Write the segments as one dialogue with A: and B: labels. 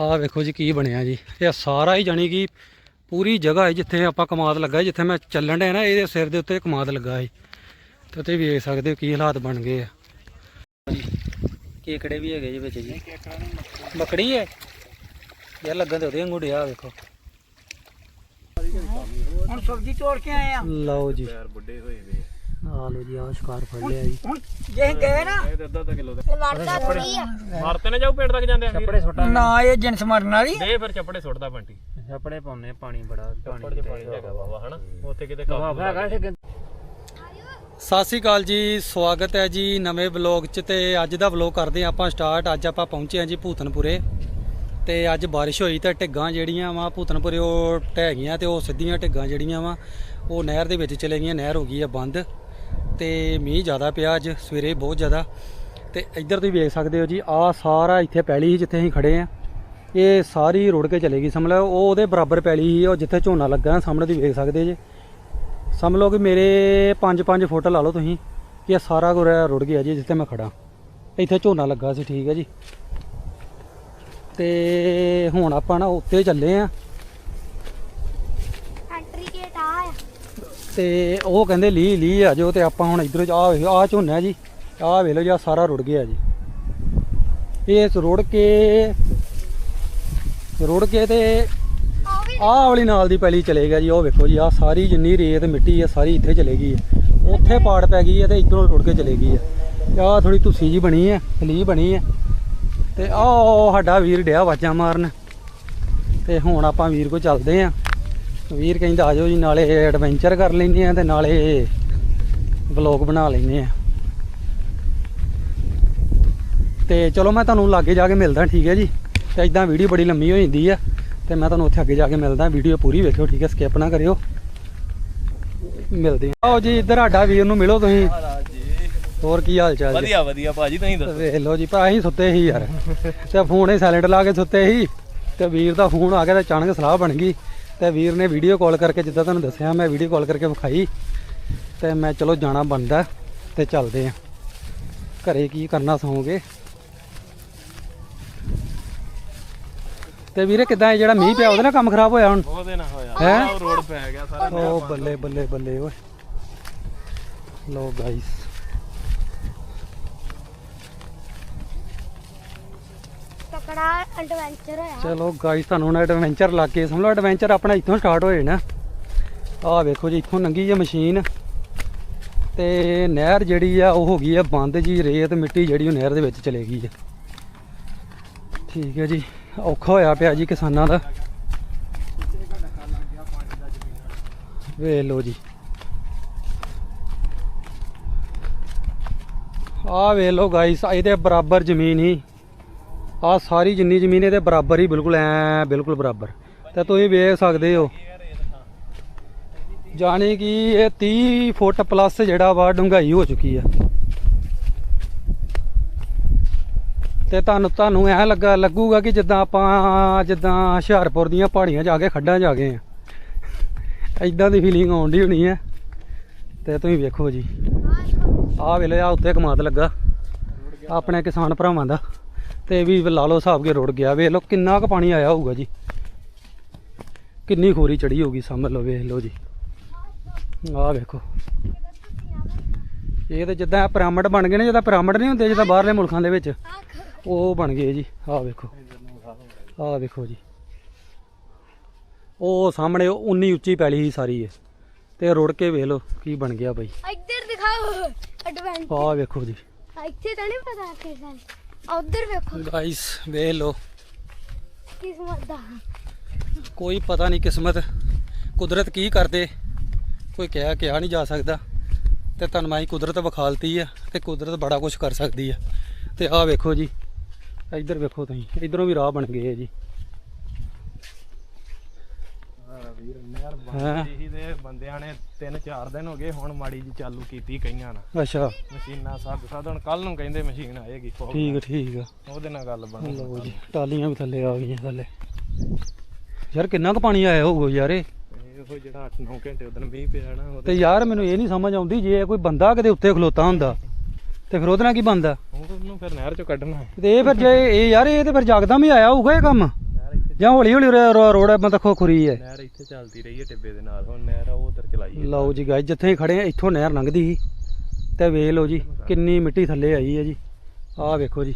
A: ਆਹ ਵੇਖੋ ਜੀ ਕੀ ਬਣਿਆ ਜੀ। ਇਹ ਸਾਰਾ ਹੀ ਜਾਣੀ ਕਿ ਪੂਰੀ ਜਗ੍ਹਾ ਹੈ ਜਿੱਥੇ ਆਪਾਂ ਕਮਾਦ ਲੱਗਾ ਜਿੱਥੇ ਮੈਂ ਚੱਲਣ ਡਿਆ ਨਾ ਇਹਦੇ ਸਿਰ ਦੇ ਉੱਤੇ ਕਮਾਦ ਲੱਗਾ ਹੈ। ਤੇ ਤੁਸੀਂ ਵੇਖ ਸਕਦੇ ਹੋ ਕੀ ਹਾਲਾਤ ਬਣ ਗਏ ਆ। ਕੇਕੜੇ ਵੀ ਹੈਗੇ ਜੀ ਵਿੱਚ ਜੀ। ਮੱਕੜੀ ਹੈ? ਯਾਰ ਲੱਗਣ ਤੇ ਉਹਦੇ ਵਾਂਗੂ ਡਿਆ ਵੇਖੋ।
B: ਹੁਣ ਸਬਜ਼ੀ ਤੋੜ ਕੇ ਆਏ ਆ।
A: ਲਓ ਜੀ।
C: ਯਾਰ ਬੁੱਢੇ ਹੋਏ ਵੇ।
A: ਆ ਲਓ ਜੀ ਆ ਸ਼ਿਕਾਰ ਫੜ ਲਿਆ ਜੀ।
B: ਹੁਣ ਜੇ ਗਏ ਨਾ
C: ਇਹ ਤਾਂ ਅੱਧਾ ਅੱਧਾ ਕਿਲੋ ਦੇ।
D: ਲੜਦਾ ਥੋੜੀ ਆ।
C: ਮਾਰਤੇ ਨਾ ਜਾਊ ਪਿੰਡ ਤੱਕ ਜਾਂਦੇ ਆ?
A: ਕੱਪੜੇ ਸੁੱਟਾਂ
B: ਨਾ ਇਹ ਜਿੰਸ ਮਰਨ ਵਾਲੀ
C: ਦੇ ਫਿਰ ਚੱਪੜੇ ਸੁੱਟਦਾ ਬੰਟੀ।
A: ਕੱਪੜੇ ਪਾਉਨੇ ਪਾਣੀ ਬੜਾ
C: ਚੱਪੜ ਚ ਪਾਣੀ ਹੈਗਾ ਬਾਬਾ ਹਨਾ? ਉੱਥੇ ਕਿਤੇ ਕਾਬੂ
A: ਸਤਿ ਸ੍ਰੀ ਅਕਾਲ ਜੀ ਸਵਾਗਤ ਹੈ ਜੀ ਨਵੇਂ ਵਲੌਗ 'ਚ ਤੇ ਅੱਜ ਦਾ ਵਲੌਗ ਕਰਦੇ ਹਾਂ ਆਪਾਂ ਸਟਾਰਟ। ਅੱਜ ਆਪਾਂ ਪਹੁੰਚੇ ਹਾਂ ਜੀ ਭੂਤਨਪੁਰੇ ਤੇ ਅੱਜ ਬਾਰਿਸ਼ ਹੋਈ ਤੇ ਢਿੱਗਾਂ ਜਿਹੜੀਆਂ ਵਾ ਭੂਤਨਪੁਰੇ ਉਹ ਢਹਿ ਗਈਆਂ ਤੇ ਉਹ ਸਿੱਧੀਆਂ ਢਿੱਗਾਂ ਜਿਹੜੀਆਂ ਵਾ ਉਹ ਨਹਿਰ ਦੇ ਵਿੱਚ ਚਲੇ ਗਈਆਂ ਨਹਿਰ ਹੋ ਗਈ ਆ ਬੰਦ। ਤੇ ਮੀਂਹ ਜ਼ਿਆਦਾ ਪਿਆ ਅੱਜ, ਸਵੇਰੇ ਬਹੁਤ ਜ਼ਿਆਦਾ। ਤੇ ਇੱਧਰ ਤੁਸੀਂ ਵੇਖ ਸਕਦੇ ਹੋ ਜੀ, ਆਹ ਸਾਰਾ ਇੱਥੇ ਪੈਲੀ ਸੀ ਜਿੱਥੇ ਅਸੀਂ ਖੜੇ ਆ। ਇਹ ਸਾਰੀ ਰੁੜ ਕੇ ਚਲੇ ਗਈ, ਸਮਝ ਲਓ, ਉਹ ਉਹਦੇ ਬਰਾਬਰ ਪੈਲੀ ਸੀ, ਉਹ ਜਿੱਥੇ ਝੋਨਾ ਲੱਗਾ ਸਾਹਮਣੇ ਤੁਸੀਂ ਵੇਖ ਸਕਦੇ ਜੇ। ਸਮਝ ਲਓ ਕਿ ਮੇਰੇ 5-5 ਫੁੱਟ ਲਾ ਲਓ ਤੁਸੀਂ, ਕਿ ਇਹ ਸਾਰਾ ਕੁਝ ਰੁੜ ਗਿਆ ਜੀ, ਜਿੱਥੇ ਮੈਂ ਖੜਾ ਇੱਥੇ ਝੋਨਾ ਲੱਗਾ ਸੀ, ਠੀਕ ਹੈ ਜੀ। ਤੇ ਹੁਣ ਆਪਾਂ ਨਾ ਉੱਤੇ ਚੱਲੇ ਆ
D: ਐਂਟਰੀ ਗੇਟ ਆ ਆ
A: ਤੇ ਉਹ ਕਹਿੰਦੇ ਲੀ ਲੀ ਆ ਜੋ ਤੇ ਆਪਾਂ ਹੁਣ ਇਧਰੋਂ ਆ ਆ ਝੋਨਾ ਹੈ ਜੀ, ਆਹ ਵੇਖ ਲਓ ਜੀ, ਆਹ ਸਾਰਾ ਰੁੜ ਗਿਆ ਜੀ। ਇਹ ਰੁੜ ਕੇ ਰੁੜ ਕੇ ਤੇ ਆਹ ਵਾਲੀ ਨਾਲ ਦੀ ਪੈਲੀ ਚਲੇ ਗਿਆ ਜੀ, ਉਹ ਵੇਖੋ ਜੀ, ਆਹ ਸਾਰੀ ਜਿੰਨੀ ਰੇਤ ਮਿੱਟੀ ਹੈ ਸਾਰੀ ਇੱਥੇ ਚਲੇ ਗਈ ਹੈ ਉੱਥੇ ਪਾੜ ਪੈ ਗਈ ਹੈ ਤੇ ਇਧਰੋਂ ਰੁੜ ਕੇ ਚਲੇ ਗਈ ਹੈ ਆਹ ਥੋੜੀ ਧੁੱਸੀ ਜੀ ਬਣੀ ਹੈ ਫਲੀ ਬਣੀ ਹੈ ਤੇ ਆਹ ਸਾਡਾ ਵੀਰ ਡਿਆ ਵਾਜਾਂ ਮਾਰਨ। ਤੇ ਹੁਣ ਆਪਾਂ ਵੀਰ ਕੋ ਚੱਲਦੇ ਆਂ। ਵੀਰ ਕਹਿੰਦਾ ਆਜੋ ਜੀ ਨਾਲੇ ਐਡਵੈਂਚਰ ਕਰ ਲੈਂਦੇ ਆ ਤੇ ਨਾਲੇ ਵਲੌਗ ਬਣਾ ਲੈਂਦੇ ਆ। ਤੇ ਚਲੋ ਮੈਂ ਤੁਹਾਨੂੰ ਲਾਗੇ ਜਾ ਕੇ ਮਿਲਦਾ ਠੀਕ ਹੈ ਜੀ? ਤੇ ਇਦਾਂ ਵੀਡੀਓ ਬੜੀ ਲੰਮੀ ਹੋ ਜਾਂਦੀ ਆ ਤੇ ਮੈਂ ਤੁਹਾਨੂੰ ਉੱਥੇ ਅੱਗੇ ਜਾ ਕੇ ਮਿਲਦਾ ਵੀਡੀਓ ਪੂਰੀ ਵੇਖਿਓ ਠੀਕ ਹੈ? ਸਕਿਪ ਨਾ ਕਰਿਓ। ਮਿਲਦੇ ਆਓ ਜੀ ਇੱਧਰ ਸਾਡਾ ਵੀਰ ਨੂੰ ਮਿਲੋ ਤੁਸੀਂ। ਹੋਰ ਕੀ ਹਾਲ ਚਾਲ
C: ਵਧੀਆ ਵਧੀਆ ਭਾਜੀ ਤੁਸੀਂ ਦੱਸੋ?
A: ਵੇਖ ਲਓ ਜੀ ਭਾ ਅਸੀਂ ਸੁੱਤੇ ਸੀ ਯਾਰ। ਤੇ ਫੋਨ ਹੀ ਸਾਇਲੈਂਟ ਲਾ ਕੇ ਸੁੱਤੇ ਸੀ। ਤੇ ਵੀਰ ਦਾ ਫੋਨ ਆ ਗਿਆ ਤੇ ਅਚਾਨਕ ਸਲਾਹ ਬਣ ਗਈ। ਤੇ ਵੀਰ ਨੇ ਵੀਡੀਓ ਕਾਲ ਕਰਕੇ ਜਿੱਦਾਂ ਤੁਹਾਨੂੰ ਦੱਸਿਆ ਮੈਂ ਵੀਡੀਓ ਕਾਲ ਕਰਕੇ ਵਿਖਾਈ ਤੇ ਮੈਂ ਚਲੋ ਜਾਣਾ ਬਣਦਾ ਤੇ ਚੱਲਦੇ ਆ। ਘਰੇ ਕੀ ਕਰਨਾ ਸੌਂਗੇ? ਤੇ ਵੀਰੇ ਕਿਦਾਂ ਜਿਹੜਾ ਮੀਂਹ ਪਿਆ ਉਹਦੇ ਨਾਲ ਕੰਮ ਖਰਾਬ ਹੋਇਆ ਹੁਣ?
C: ਉਹਦੇ ਨਾ ਹੋਇਆ।
A: ਹੈਂ?
C: ਰੋਡ ਪੈ ਗਿਆ ਸਾਰਾ।
A: ਬੱਲੇ ਬੱਲੇ ਬੱਲੇ ਓਏ। ਲੋ ਗਾਇਸ
D: ਤਕੜਾ ਐਡਵੈਂਚਰ ਹੋਇਆ।
A: ਚਲੋ ਗਾਇਸ ਤੁਹਾਨੂੰ ਹੁਣ ਐਡਵੈਂਚਰ ਲੱਗ। ਕੇ ਸਮਝ ਲਓ ਐਡਵੈਂਚਰ ਆਪਣਾ ਇੱਥੋਂ ਸਟਾਰਟ ਹੋਏ ਨਾ। ਆਹ ਵੇਖੋ ਜੀ, ਇੱਥੋਂ ਲੰਗੀ ਜੇ ਮਸ਼ੀਨ ਤੇ ਨਹਿਰ ਜਿਹੜੀ ਆ, ਉਹ ਹੋ ਗਈ ਆ ਬੰਦ ਜੀ। ਰੇਤ, ਮਿੱਟੀ ਜਿਹੜੀ ਉਹ ਨਹਿਰ ਦੇ ਵਿੱਚ ਚਲੇ ਗਈ ਆ। ਠੀਕ ਹੈ ਜੀ। ਔਖਾ ਹੋਇਆ ਪਿਆ ਜੀ ਕਿਸਾਨਾਂ ਦਾ। ਵੇਖ ਲਓ ਜੀ। ਆਹ ਵੇਖ ਲਓ ਗਾਇਸ ਇਹਦੇ ਬਰਾਬਰ ਜ਼ਮੀਨ ਹੀ ਆ ਸਾਰੀ ਜਿੰਨੀ ਜ਼ਮੀਨ ਇਹਦੇ ਬਰਾਬਰ ਹੀ ਬਿਲਕੁਲ ਐ, ਬਿਲਕੁਲ ਬਰਾਬਰ। ਤੇ ਤੁਸੀਂ ਵੇਖ ਸਕਦੇ ਹੋ। ਜਾਣੀ ਕਿ ਇਹ 30 ਫੁੱਟ ਪਲੱਸ ਜਿਹੜਾ ਵਾ ਡੂੰਘਾਈ ਹੋ ਚੁੱਕੀ ਆ। ਤੇ ਤੁਹਾਨੂੰ ਤੁਹਾਨੂੰ ਐ ਲੱਗਾ, ਲੱਗੂਗਾ ਕਿ ਜਿੱਦਾਂ ਆਪਾਂ, ਜਿੱਦਾਂ ਹੁਸ਼ਿਆਰਪੁਰ ਦੀਆਂ ਪਹਾੜੀਆਂ ਜਾ ਕੇ ਖੱਡਾਂ ਜਾ ਗਏ ਆ। ਐਦਾਂ ਦੀ ਫੀਲਿੰਗ ਆਉਂਦੀ ਹੋਣੀ ਹੈ ਤੇ ਤੁਸੀਂ ਵੇਖੋ ਜੀ। ਆਹ ਵੇਲੇ ਆ ਉੱਤੇ ਕਮਾਦ ਲੱਗਾ। ਆਪਣੇ ਕਿਸਾਨ ਭਰਾਵਾਂ ਦਾ। ਤੇ ਵੀ ਲਾ ਲਓ ਹਿਸਾਬ ਕੇ ਰੁੜ ਗਿਆ। ਵੇਖ ਲਓ ਕਿੰਨਾ ਕੁ ਪਾਣੀ ਆਇਆ ਹੋਊਗਾ ਜੀ। ਕਿੰਨੀ ਖੋਰੀ ਚੜੀ ਹੋਊਗੀ ਸਮਝ ਲਓ ਵੇਖ ਲਓ ਜੀ। ਆਹ ਵੇਖੋ। ਇਹ ਤੇ ਜਿੱਦਾਂ ਪਿਰਾਮਿਡ ਬਣ ਗਏ ਨੇ ਜਿੱਦਾਂ ਪਿਰਾਮਿਡ ਨਹੀਂ ਹੁੰਦੇ ਜਿੱਦਾਂ ਬਾਹਰਲੇ ਮੁਲਕਾਂ ਦੇ ਵਿੱਚ। ਉਹ ਬਣ ਗਏ ਜੀ। ਆਹ ਵੇਖੋ। ਆਹ ਵੇਖੋ ਜੀ। ਉਹ ਸਾਹਮਣੇ ਉਨੀ ਉੱਚੀ ਪੈਲੀ ਸੀ ਸਾਰੀ ਇਹ। ਤੇ ਰੁੜ ਕੇ ਵੇਖ ਲਓ ਕੀ ਬਣ ਗਿਆ ਬਈ।
D: ਇੱਧਰ ਦਿਖਾਓ। ਐਡਵੈਂਚਰ
A: ਆਹ ਵੇਖੋ ਜੀ।
D: ਇੱਥੇ ਤਾਂ ਨਹੀਂ ਪਤਾ ਕਿ ਗੱਲ। ਉਧਰ ਵੇਖੋ।
A: ਗਾਇਸ ਵੇਖ ਲਓ।
D: ਕਿਸਮਤ ਦਾ।
A: ਕੋਈ ਪਤਾ ਨਹੀਂ ਕਿਸਮਤ ਕੁਦਰਤ ਕੀ ਕਰਦੇ। ਕੋਈ ਕਹਿ ਕਿਹਾ ਨਹੀਂ ਜਾ ਸਕਦਾ। ਤੇ ਹੀ ਕੁਦਰਤ ਵਿਖਾਲਤੀ ਆ ਤੇ ਕੁਦਰਤ ਬੜਾ ਕੁਝ ਕਰ ਸਕਦੀ ਆ। ਤੇ ਆਹ ਵੇਖੋ ਜੀ ਇੱਧਰ ਵੇਖੋ ਤੁਸੀਂ ਇਧਰੋਂ ਵੀ ਰਾਹ ਬਣ ਗਏ ਆ ਜੀ।
C: ਵੀਰ ਨਹਿਰ
A: ਹਾਂ।
C: ਬੰਦ ਸੀ ਤੇ ਬੰਦਿਆਂ ਨੇ 3-4 ਦਿਨ ਹੋ ਗਏ ਹੁਣ ਮਾੜੀ ਜੀ ਚਾਲੂ ਕੀਤੀ ਕਈਆਂ ਨਾਲ।
A: ਅੱਛਾ।
C: ਮਸ਼ੀਨਾਂ ਸੱਦ ਸੱਦ ਹੁਣ ਕੱਲ ਨੂੰ ਕਹਿੰਦੇ ਮਸ਼ੀਨ ਆਏਗੀ ਫੋਕ
A: ਠੀਕ ਆ, ਠੀਕ ਆ।
C: ਉਹਦੇ ਨਾਲ ਗੱਲ ਬਣ
A: ਲਓ ਜੀ ਟਾਲੀਆਂ ਵੀ ਥੱਲੇ ਆ ਗਈਆਂ ਥੱਲੇ। ਯਾਰ ਕਿੰਨਾ ਕੁ ਪਾਣੀ ਆਇਆ ਹੋਊਗਾ ਯਾਰ ਇਹ?
C: ਉਹ ਜਿਹੜਾ 8-9 ਘੰਟੇ ਉਦੋਂ ਮੀਂਹ ਪਿਆ ਨਾ
A: ਤੇ
C: ਉਹਦੇ
A: ਯਾਰ ਮੈਨੂੰ ਇਹ ਨਹੀਂ ਸਮਝ ਆਉਂਦੀ ਜੇ ਕੋਈ ਬੰਦਾ ਕਿਤੇ ਉੱਤੇ ਖਲੋਤਾ ਹੁੰਦਾ ਤੇ ਫਿਰ ਉਹਦੇ ਨਾਲ ਕੀ ਬੰਦਾ
C: ਉਹਨੂੰ ਫਿਰ ਨਹਿਰ ਚੋਂ ਕੱਢਣਾ ਹੈ।
A: ਤੇ ਇਹ ਫਿਰ ਜੇ ਇਹ ਯਾਰ ਇਹ ਤੇ ਫਿਰ ਜਗਦਾ ਵੀ ਆਇਆ ਹੋਊਗਾ ਇਹ ਕੰਮ? ਜਾਂ ਹੌਲੀ ਹੌਲੀ ਰੋਡ ਮਤਲਬ ਖੋ ਖੁਰੀ ਹੈ।
C: ਨਹਿਰ ਇੱਥੇ ਚੱਲਦੀ ਰਹੀ ਹੈ ਟਿੱਬੇ ਦੇ ਨਾਲ। ਹੁਣ ਨਹਿਰ ਉਹ ਉਧਰ ਚਲਾਈ ਹੈ
A: ਲਓ ਜੀ ਗਾਇਸ ਜਿੱਥੇ ਖੜੇ ਆ ਇੱਥੋਂ ਨਹਿਰ ਲੰਘਦੀ ਸੀ। ਤੇ ਵੇਖ ਲਓ ਜੀ ਕਿੰਨੀ ਮਿੱਟੀ ਥੱਲੇ ਆਈ ਹੈ ਜੀ। ਆਹ ਵੇਖੋ ਜੀ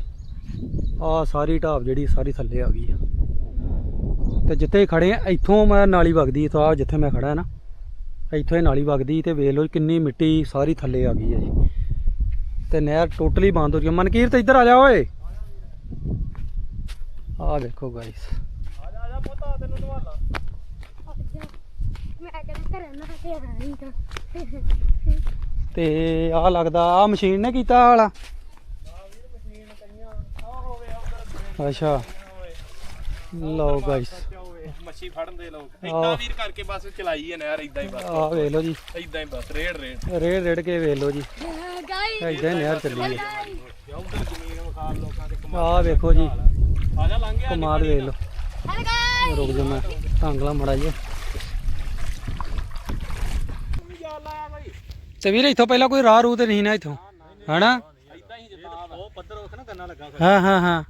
A: ਆਹ ਸਾਰੀ ਢਾਬ ਜਿਹੜੀ ਸਾਰੀ ਥੱਲੇ ਆ ਗਈ ਆ। ਤੇ ਜਿੱਥੇ ਖੜੇ ਆ ਇੱਥੋਂ ਮੈਂ ਨਾਲੀ ਵਗਦੀ ਤੋਂ ਆ ਜਿੱਥੇ ਮੈਂ ਖੜਾ ਨਾ ਇੱਥੋਂ ਇਹ ਨਾਲੀ ਵਗਦੀ ਤੇ ਵੇਖ ਲਓ ਕਿੰਨੀ ਮਿੱਟੀ ਸਾਰੀ ਥੱਲੇ ਆ ਗਈ ਹੈ ਜੀ। ਤੇ ਨਹਿਰ ਟੋਟਲੀ ਬੰਦ ਹੋ ਰਹੀ ਹੈ ਮਨਕੀਰਤ ਇੱਧਰ ਆ ਜਾ ਓਏ। ਆਹ ਵੇਖੋ ਗਾਇਸ
C: ਆ ਜਾ ਆ ਜਾ ਪੁੱਤ ਤੈਨੂੰ ਨਵਾਲਾ
D: ਮੈਂ ਕਹਿੰਦਾ ਘਰੇ ਨਾ ਕੇ ਆਈ ਤਾਂ
A: ਤੇ ਆਹ ਲੱਗਦਾ ਆ ਮਸ਼ੀਨ ਨੇ ਕੀਤਾ ਵਾਲਾ? ਅੱਛਾ। ਲਓ ਗਾਇਸ
C: ਮੱਛੀ ਫੜਨ ਦੇ ਲੋਕ।
A: ਆਹ।
C: ਇਦਾਂ ਵੀਰ ਕਰਕੇ ਬਸ ਚਲਾਈ ਹੈ ਨਹਿਰ ਇਦਾਂ ਹੀ ਬਸ।
A: ਆਹ ਵੇਖ ਲਓ ਜੀ।
C: ਇਦਾਂ ਹੀ ਬਸ ਰੇੜ ਰੇੜ
A: ਰੇੜ ਰੇੜ ਕੇ ਵੇਖ ਲਓ ਜੀ। ਏਦਾਂ ਹੀ ਨਹਿਰ ਚੱਲੀ ਹੈ ਆਹ ਵੇਖੋ ਜੀ।
C: ਆ ਜਾ ਲੰਘ ਗਿਆ
A: ਕਮਾਲ ਵੇਖ ਲਓ। ਰੁਕ ਜਾ ਮੈਂ ਢੰਗਲਾ ਮੜਾ ਜੀ ਤੇ ਵੀਰੇ ਇੱਥੋਂ ਪਹਿਲਾਂ ਕੋਈ ਰਾਹ ਰੂ ਤੇ ਨਹੀਂ ਨਾ ਇੱਥੋਂ। ਹਨਾ?
C: ਇਦਾਂ ਹੀ ਜਿੱਦਾਂ ਉਹ ਪੱਧਰ ਉਹ ਨਾ ਗੰਨਾ ਲੱਗਾ
A: ਹਾਂ ਹਾਂ। ਹਾਂ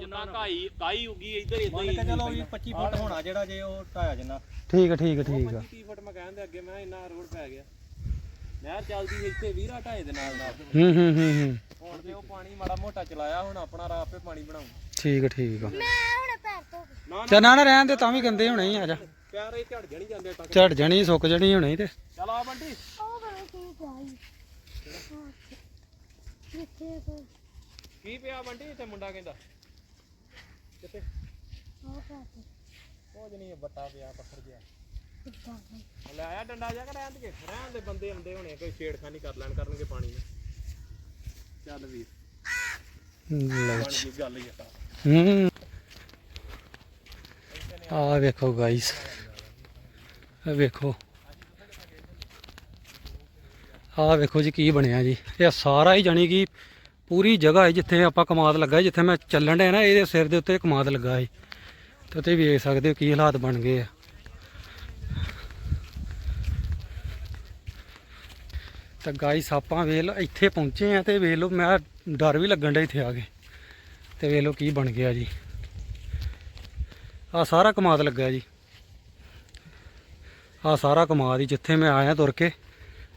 C: ਜਿੱਦਾਂ ਕਾਈ ਕਾਈ ਉਗੀ ਇੱਧਰ ਇਦਾਂ ਹੀ
E: ਚਲੋ ਵੀ 25 ਫੁੱਟ ਹੋਣਾ ਜਿਹੜਾ ਜੇ ਉਹ ਢਾਇਆ ਜਿੰਨਾ
A: ਠੀਕ ਹੈ ਠੀਕ ਹੈ ਠੀਕ ਹੈ
C: 30 ਫੁੱਟ ਮੈਂ ਕਹਿੰਦੇ ਅੱਗੇ ਮੈਂ ਇੰਨਾ ਰੋਡ ਪੈ ਗਿਆ ਨਹਿਰ ਚੱਲਦੀ ਇੱਥੇ ਵੀਰਾ ਢਾਏ ਦੇ ਨਾਲ ਨਾਲ
A: ਹੂੰ ਹੂੰ ਹੂੰ ਹੂੰ।
C: ਹੁਣ ਤੇ ਉਹ ਪਾਣੀ ਮਾੜਾ ਮੋਟਾ ਚਲਾਇਆ ਹੁਣ ਆਪਣਾ ਰਾਹ ਆਪੇ ਪਾਣੀ ਬਣਾਉ
A: ਠੀਕ ਹੈ ਠੀਕ ਹੈ
D: ਮੈਂ ਹੁਣ ਪੈਰ
C: ਨਾ
A: ਨਾ ਰਹਿਣ ਦੇ ਤਾਂ ਵੀ ਗੰਦੇ ਹੋਣੇ ਹੀ ਆ ਜਾ।
C: ਪਿਆਰ ਇਹ ਝੜ ਜਣੀ ਜਾਂਦੇ ਤੱਕ
A: ਝੜ ਜਣੀ ਸੁੱਕ ਜਣੀ ਹੋਣੀ ਤੇ।
C: ਚਲ ਆ ਬੰਟੀ
D: ਉਹ ਬੜਾ ਕੀ ਗਾਈ ਕੋ
C: ਕੀ ਪਿਆ ਬੰਟੀ? ਤੇ ਮੁੰਡਾ ਕਹਿੰਦਾ। ਕਿੱਥੇ?
D: ਉਹ
C: ਕੁਝ ਨਹੀਂ ਬੱਟਾ ਪਿਆ ਪੱਥਰ ਜਿਹਾ।
D: ਕਿੱਦਾਂ
C: ਲੈ ਆਇਆ ਡੰਡਾ ਜਾ ਕੇ ਰਹਿਣ ਦੇ ਰਹਿਣ ਦੇ ਬੰਦੇ ਆਉਂਦੇ ਹੋਣੇ ਕੋਈ ਛੇੜਖਾਨੀ ਕਰ ਲੈਣ ਕਰਨਗੇ ਪਾਣੀ ਨਾਲ ਚੱਲ ਵੀਰ।
A: ਲਓ
C: ਬਣ
A: ਜੀ
C: ਗਈ ਗੱਲ ਹੀ ਆ।
A: ਹੂੰ। ਆ ਵੇਖੋ ਗਾਇਸ ਆ ਵੇਖੋ। ਆਹ ਵੇਖੋ ਜੀ ਕੀ ਬਣਿਆ ਜੀ। ਇਹ ਸਾਰਾ ਹੀ ਜਾਣੀ ਕਿ ਪੂਰੀ ਜਗ੍ਹਾ ਹੈ ਜਿੱਥੇ ਆਪਾਂ ਕਮਾਦ ਲੱਗਾ, ਜਿੱਥੇ ਮੈਂ ਚੱਲਣ ਡਿਆ ਨਾ, ਇਹਦੇ ਸਿਰ ਦੇ ਉੱਤੇ ਕਮਾਦ ਲੱਗਾ ਹੈ। ਤੇ ਤੁਸੀਂ ਵੇਖ ਸਕਦੇ ਹੋ ਕੀ ਹਾਲਾਤ ਬਣ ਗਏ ਆ। ਤਾਂ ਗਾਇਸ ਆਪਾਂ ਵੇਖ ਲਓ, ਇੱਥੇ ਪਹੁੰਚੇ ਆ ਤੇ ਵੇਖ ਲਓ, ਮੈਂ ਡਰ ਵੀ ਲੱਗਣ ਡਿਆ ਇੱਥੇ ਆ ਕੇ। ਤੇ ਵੇਖ ਲਓ ਕੀ ਬਣ ਗਿਆ ਜੀ। ਆ ਸਾਰਾ ਕਮਾਦ ਲੱਗਾ ਜੀ। ਆ ਸਾਰਾ ਕਮਾਦ ਹੀ ਜਿੱਥੇ ਮੈਂ ਆਇਆ ਤੁਰ ਕੇ।